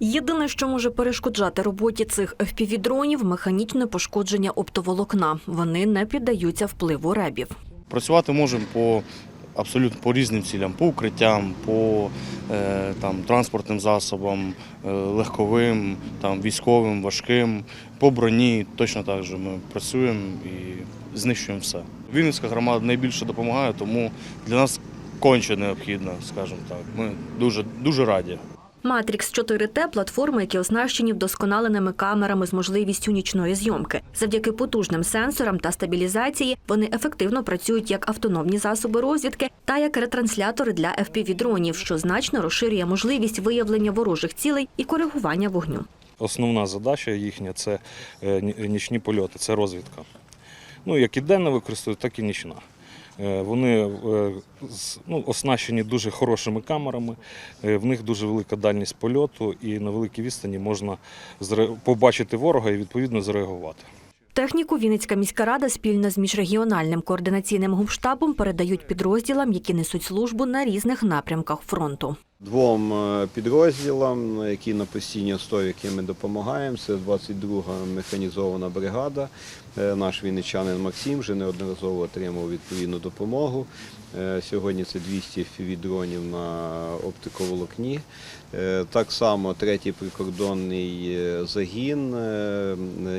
Єдине, що може перешкоджати роботі цих FPV-дронів – механічне пошкодження оптоволокна. Вони не піддаються впливу ребів. Працювати можемо по абсолютно по різним цілям, по укриттям, по е, там, транспортним засобам, е, легковим, там, військовим, важким, по броні. Точно так же ми працюємо і знищуємо все. Вінницька громада найбільше допомагає, тому для нас конче необхідно, скажімо так. Ми дуже, дуже раді. Матрікс 4T – платформи, які оснащені вдосконаленими камерами з можливістю нічної зйомки. Завдяки потужним сенсорам та стабілізації вони ефективно працюють як автономні засоби розвідки та як ретранслятори для FPV-дронів, що значно розширює можливість виявлення ворожих цілей і коригування вогню. Основна задача їхня це е, нічні польоти, це розвідка. Ну, як і денна використовують, так і нічна. Е, Вони е, ну, оснащені дуже хорошими камерами, е, в них дуже велика дальність польоту, і на великій відстані можна побачити ворога і відповідно зреагувати. Техніку Вінницька міська рада спільно з міжрегіональним координаційним губштабом передають підрозділам, які несуть службу на різних напрямках фронту. Двом е, підрозділам, які на постійній основі, яким ми допомагаємо. Це 22-га механізована бригада. Е, Наш вінничанин Максим вже неодноразово отримав відповідну допомогу. Е, Сьогодні це 200 FPV-дронів на оптиковолокні. Так само третій прикордонний загін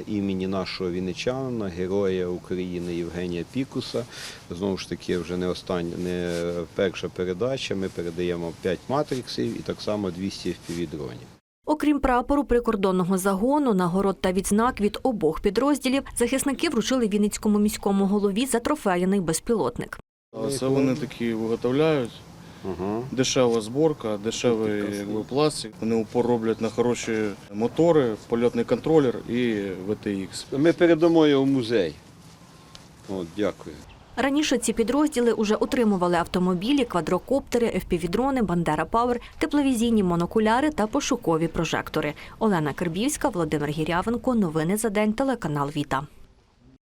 імені нашого вінничанина, героя України Євгенія Пікуса. Знову ж таки, вже не остання, не перша передача. Ми передаємо 5 матриксів і так само 200 FPV-дронів. Окрім прапору прикордонного загону, нагород та відзнак від обох підрозділів, захисники вручили Вінницькому міському голові затрофеяний безпілотник. Це вони такі виготовляють. Угу. Дешева зборка, дешевий якби, пластик. Вони упор роблять на хороші мотори, польотний контролер і VTX. Ми передамо його в музей. От, дякую. Раніше ці підрозділи уже отримували автомобілі, квадрокоптери, FPV-дрони, Бандера Пауер, тепловізійні монокуляри та пошукові прожектори. Олена Кербівська, Володимир Гірявенко. Новини за день. Телеканал Віта.